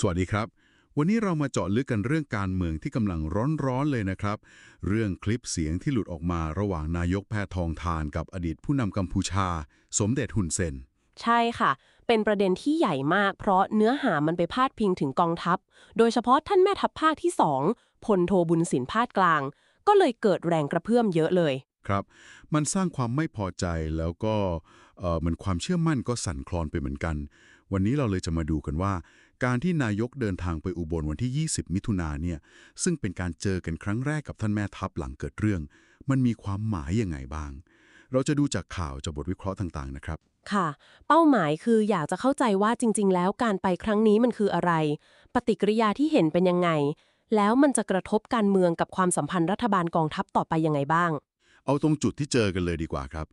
สวัสดีครับ วันนี้เรามาเจาะลึกกันเรื่องการเมืองที่กำลังร้อนๆเลยนะครับ เรื่องคลิปเสียงที่หลุดออกมาระหว่างนายกแพทองทานกับอดีตผู้นำกัมพูชา สมเด็จฮุนเซน ใช่ค่ะ เป็นประเด็นที่ใหญ่มาก เพราะเนื้อหามันไปพาดพิงถึงกองทัพ โดยเฉพาะท่านแม่ทัพภาคที่2พลโทบุญสินพาดกลาง ก็เลยเกิดแรงกระเพื่อมเยอะเลยครับ มันสร้างความไม่พอใจแล้วก็เอ่อเหมือนความเชื่อมั่นก็สั่นคลอนไปเหมือนกัน วันนี้เราเลยจะมาดูกันว่า การที่นายกเดินทางไปอุบลวันที่ 20 มิถุนาเนี่ย ซึ่งเป็นการเจอกันครั้งแรกกับท่านแม่ทัพหลังเกิดเรื่อง มันมีความหมายยังไงบ้าง เราจะดูจากข่าวจากบทวิเคราะห์ต่างๆนะครับ ค่ะ เป้าหมายคืออยากจะเข้าใจว่าจริง ๆ แล้วการไปครั้งนี้มันคืออะไร ปฏิกิริยาที่เห็นเป็นยังไง แล้วมันจะกระทบการเมืองกับความสัมพันธ์รัฐบาลกองทัพต่อไปยังไงบ้าง เอาตรงจุดที่เจอกันเลยดีกว่าครับ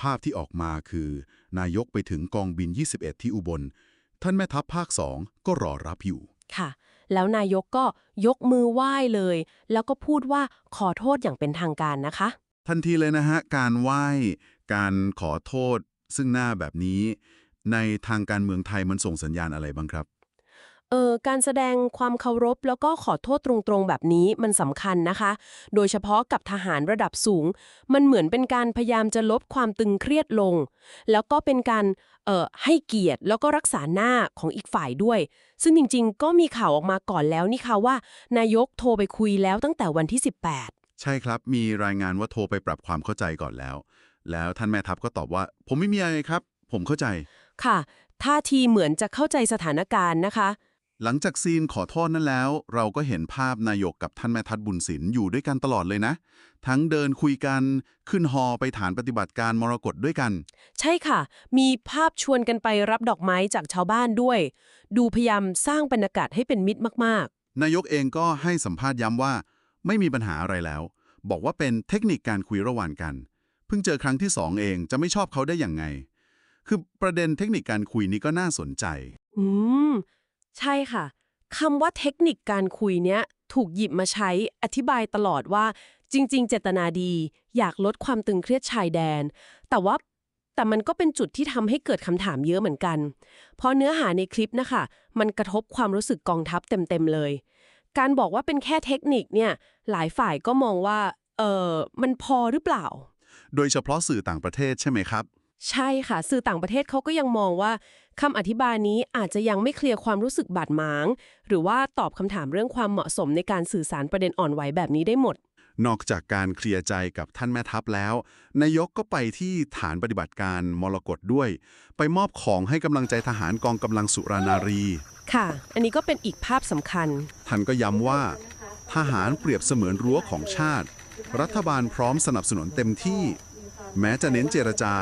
ภาพที่ออกมาคือ นายกไปถึงกองบิน 21 ที่อุบล ท่านแม่ทัพภาคสองก็รอรับอยู่ ค่ะ แล้วนายกก็ยกมือไหว้เลย แล้วก็พูดว่าขอโทษอย่างเป็นทางการนะคะ ทันทีเลยนะฮะ การไหว้ การขอโทษ ซึ่งหน้าแบบนี้ ในทางการเมืองไทยมันส่งสัญญาณอะไรบ้างครับ เออการแสดงความเคารพแล้วก็ขอโทษตรงๆแบบนี้มันสำคัญนะคะ โดยเฉพาะกับทหารระดับสูง มันเหมือนเป็นการพยายามจะลดความตึงเครียดลง แล้วก็เป็นการเอ่อให้เกียรติแล้วก็รักษาหน้าของอีกฝ่ายด้วย ซึ่งจริงๆ ก็มีข่าวออกมาก่อนแล้วนี่ค่ะว่า นายกโทรไปคุยแล้วตั้งแต่วันที่ 18 ใช่ครับมีรายงานว่าโทรไปปรับความเข้าใจก่อนแล้ว แล้วท่านแม่ทัพก็ตอบว่า ผมไม่มีอะไรครับ ผมเข้าใจค่ะท่าทีเหมือนจะเข้าใจสถานการณ์นะคะ หลังจากซีนขอโทษนั้นแล้ว เราก็เห็นภาพนายกกับท่านแม่ทัพบุญศิลป์อยู่ด้วยกันตลอดเลยนะ ทั้งเดินคุยกันขึ้นฮอไปฐานปฏิบัติการมรกตด้วยกัน ใช่ค่ะ มีภาพชวนกันไปรับดอกไม้จากชาวบ้านด้วย ดูพยายามสร้างบรรยากาศให้เป็นมิตรมากนายกเองก็ให้สัมภาษณ์ย้ำว่า ไม่มีปัญหาอะไรแล้ว บอกว่าเป็นเทคนิคการคุยระหว่างกัน เพิ่งเจอครั้งที่สองเองจะไม่ชอบเขาได้อย่างไง คือประเด็นเทคนิคการคุยนี้ก็น่าสนใจๆอืม ใช่ค่ะคำว่าเทคนิคการคุยเนี้ยถูกหยิบมาใช้อธิบายตลอดว่าจริง ๆ เจตนาดี อยากลดความตึงเครียดชายแดน แต่ว่าแต่มันก็เป็นจุดที่ทำให้เกิดคำถามเยอะเหมือนกัน เพราะเนื้อหาในคลิปนะคะ มันกระทบความรู้สึกกองทัพเต็มๆเลย การบอกว่าเป็นแค่เทคนิคเนี่ยหลายฝ่ายก็มองว่าเออมันพอหรือเปล่า โดยเฉพาะสื่อต่างประเทศใช่ไหมครับ ใช่ค่ะ สื่อต่างประเทศเขาก็ยังมองว่าคำอธิบายนี้อาจจะยังไม่เคลียร์ความรู้สึกบาดหมาง หรือว่าตอบคำถามเรื่องความเหมาะสมในการสื่อสารประเด็นอ่อนไหวแบบนี้ได้หมด นอกจากการเคลียร์ใจกับท่านแม่ทัพแล้ว นายกก็ไปที่ฐานปฏิบัติการมรกตด้วย ไปมอบของให้กำลังใจทหารกองกำลังสุรานารี ค่ะ อันนี้ก็เป็นอีกภาพสำคัญ ท่านก็ย้ำว่า ทหารเปรียบเสมือนรั้วของชาติ รัฐบาลพร้อมสนับสนุนเต็มที่ แม้จะเน้นเจรจา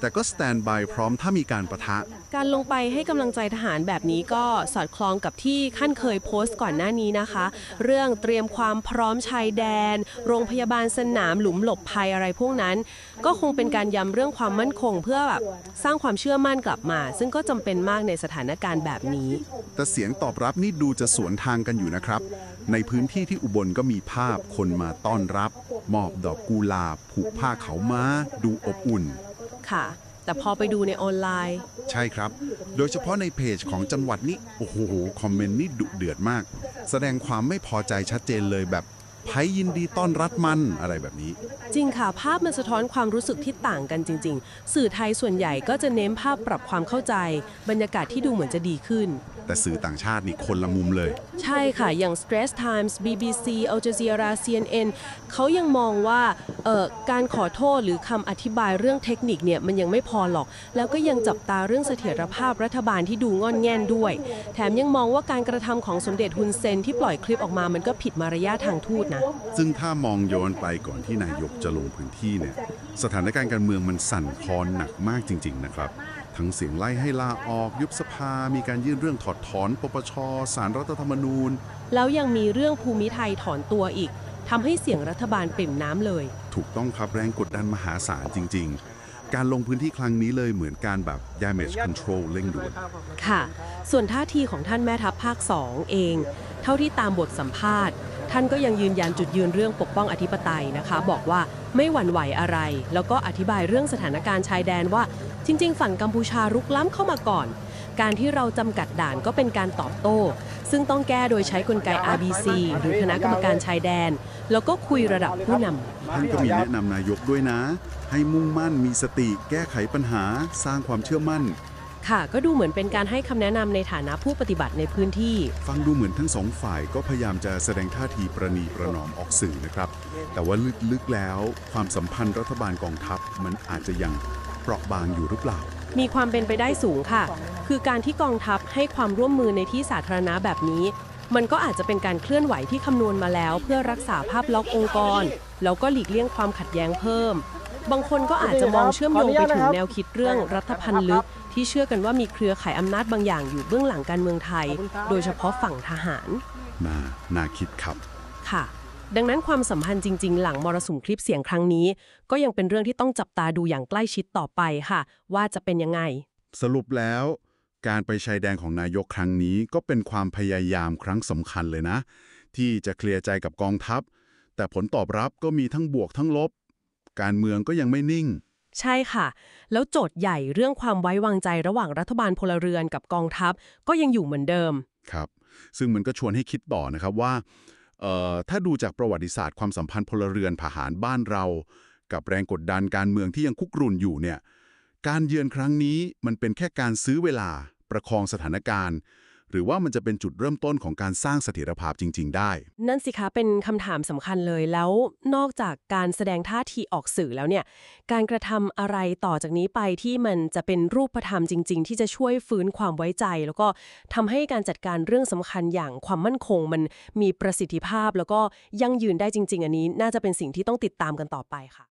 แต่ก็สแตนบายพร้อมถ้ามีการประทะ การลงไปให้กำลังใจทหารแบบนี้ก็สอดคล้องกับที่ขั้นเคยโพสต์ก่อนหน้านี้นะคะ เรื่องเตรียมความพร้อมชายแดน โรงพยาบาลสนามหลุมหลบภัยอะไรพวกนั้น ก็คงเป็นการย้ำเรื่องความมั่นคง เพื่อแบบสร้างความเชื่อมั่นกลับมา ซึ่งก็จำเป็นมากในสถานการณ์แบบนี้ แต่เสียงตอบรับนี่ดูจะสวนทางกันอยู่นะครับ ในพื้นที่ที่อุบลก็มีภาพคนมาต้อนรับ มอบดอกกุหลาบผูกผ้าเขาวม้า ดูอบอุ่น ค่ะ แต่พอไปดูในออนไลน์ ใช่ครับ โดยเฉพาะในเพจของจังหวัดนี้ โอ้โห คอมเมนต์นี่ดุเดือดมาก แสดงความไม่พอใจชัดเจนเลยแบบไพยินดีต้อนรับมันอะไรแบบนี้ จริงค่ะ ภาพมันสะท้อนความรู้สึกที่ต่างกันจริง ๆ สื่อไทยส่วนใหญ่ก็จะเน้นภาพปรับความเข้าใจ บรรยากาศที่ดูเหมือนจะดีขึ้น แต่สื่อต่างชาตินี่คนละมุมเลย ใช่ค่ะ อย่าง Stress Times BBC Al Jazeera CNN เขายังมองว่าการขอโทษหรือคำอธิบายเรื่องเทคนิคเนี่ยมันยังไม่พอหรอก แล้วก็ยังจับตาเรื่องเสถียรภาพรัฐบาลที่ดูงอนแง่นด้วย แถมยังมองว่าการกระทำของสมเด็จฮุนเซนที่ปล่อยคลิปออกมามันก็ผิดมารยาททางทูตนะ ซึ่งถ้ามองย้อนไปก่อนที่นายกจะลงพื้นที่เนี่ยสถานการณ์การเมืองมันสั่นคลอนหนักมากจริง ๆ นะครับ ทั้งเสียงไล่ให้ลาออกยุบสภา มีการยื่นเรื่องถอดถอนปปชสารรัฐธรรมนูญ แล้วยังมีเรื่องภูมิไทยถอนตัวอีกทำให้เสียงรัฐบาลปริ่มน้ำเลย ถูกต้องครับแรงกดดันมหาศาลจริง ๆ การลงพื้นที่ครั้งนี้เลยเหมือนการแบบ damage control เร่งด่วนค่ะ ส่วนท่าทีของท่านแม่ทัพภาค 2 เอง เท่าที่ตามบทสัมภาษณ์ ท่านก็ยังยืนยันจุดยืนเรื่องปกป้องอธิปไตยนะคะ บอกว่าไม่หวั่นไหวอะไร แล้วก็อธิบายเรื่องสถานการณ์ชายแดนว่า จริง ๆ ฝั่งกัมพูชารุกล้ำเข้ามาก่อน การที่เราจำกัดด่านก็เป็นการตอบโต้ ซึ่งต้องแก้โดยใช้กลไก RBC หรือคณะกรรมการชายแดน แล้วก็คุยระดับผู้นำท่านก็มีแนะนำนายกด้วยนะ ให้มุ่งมั่นมีสติ แก้ไขปัญหา สร้างความเชื่อมั่น ค่ะ ก็ดูเหมือนเป็นการให้คำแนะนำในฐานะผู้ปฏิบัติในพื้นที่ ฟังดูเหมือนทั้งสองฝ่ายก็พยายามจะแสดงท่าทีประนีประนอมออกสื่อนะครับ แต่ว่าลึกๆแล้ว ความสัมพันธ์รัฐบาลกองทัพมันอาจจะยังเปราะบางอยู่หรือเปล่า มีความเป็นไปได้สูงค่ะ คือการที่กองทัพให้ความร่วมมือในที่สาธารณะแบบนี้ มันก็อาจจะเป็นการเคลื่อนไหวที่คำนวณมาแล้ว เพื่อรักษาภาพลักษณ์องค์กร แล้วก็หลีกเลี่ยงความขัดแย้งเพิ่ม บางคนก็อาจจะมองเชื่อมโยงไปถึงแนวคิดเรื่องรัฐพันธ์ลึก ที่เชื่อกันว่ามีเครือข่ายอำนาจบางอย่างอยู่เบื้องหลังการเมืองไทย โดยเฉพาะฝั่งทหารน่าน่าคิดครับค่ะ ดังนั้นความสัมพันธ์จริง ๆ หลังมรสุมคลิปเสียงครั้งนี้ ก็ยังเป็นเรื่องที่ต้องจับตาดูอย่างใกล้ชิดต่อไปค่ะ ว่าจะเป็นยังไง สรุปแล้ว การไปชายแดนของนายกครั้งนี้ ก็เป็นความพยายามครั้งสำคัญเลยนะ ที่จะเคลียร์ใจกับกองทัพ แต่ผลตอบรับก็มีทั้งบวกทั้งลบ การเมืองก็ยังไม่นิ่ง ใช่ค่ะ แล้วโจทย์ใหญ่เรื่องความไว้วางใจระหว่างรัฐบาลพลเรือนกับกองทัพก็ยังอยู่เหมือนเดิม ครับ ซึ่งมันก็ชวนให้คิดต่อนะครับว่าถ้าดูจากประวัติศาสตร์ความสัมพันธ์พลเรือนทหารบ้านเรา กับแรงกดดันการเมืองที่ยังคุกรุ่นอยู่เนี่ยการเยือนครั้งนี้มันเป็นแค่การซื้อเวลาประคองสถานการณ์ หรือว่ามันจะเป็นจุดเริ่มต้นของการสร้างเสถียรภาพจริง ๆ ได้ นั่นสิคะเป็นคำถามสำคัญเลยแล้วนอกจากการแสดงท่าทีออกสื่อแล้วเนี่ยการกระทำอะไรต่อจากนี้ไปที่มันจะเป็นรูปธรรมจริง ๆ ที่จะช่วยฟื้นความไว้ใจ แล้วก็ทำให้การจัดการเรื่องสำคัญอย่างความมั่นคง มันมีประสิทธิภาพ แล้วก็ยั่งยืนได้จริง ๆ อันนี้ น่าจะเป็นสิ่งที่ต้องติดตามกันต่อไปค่ะ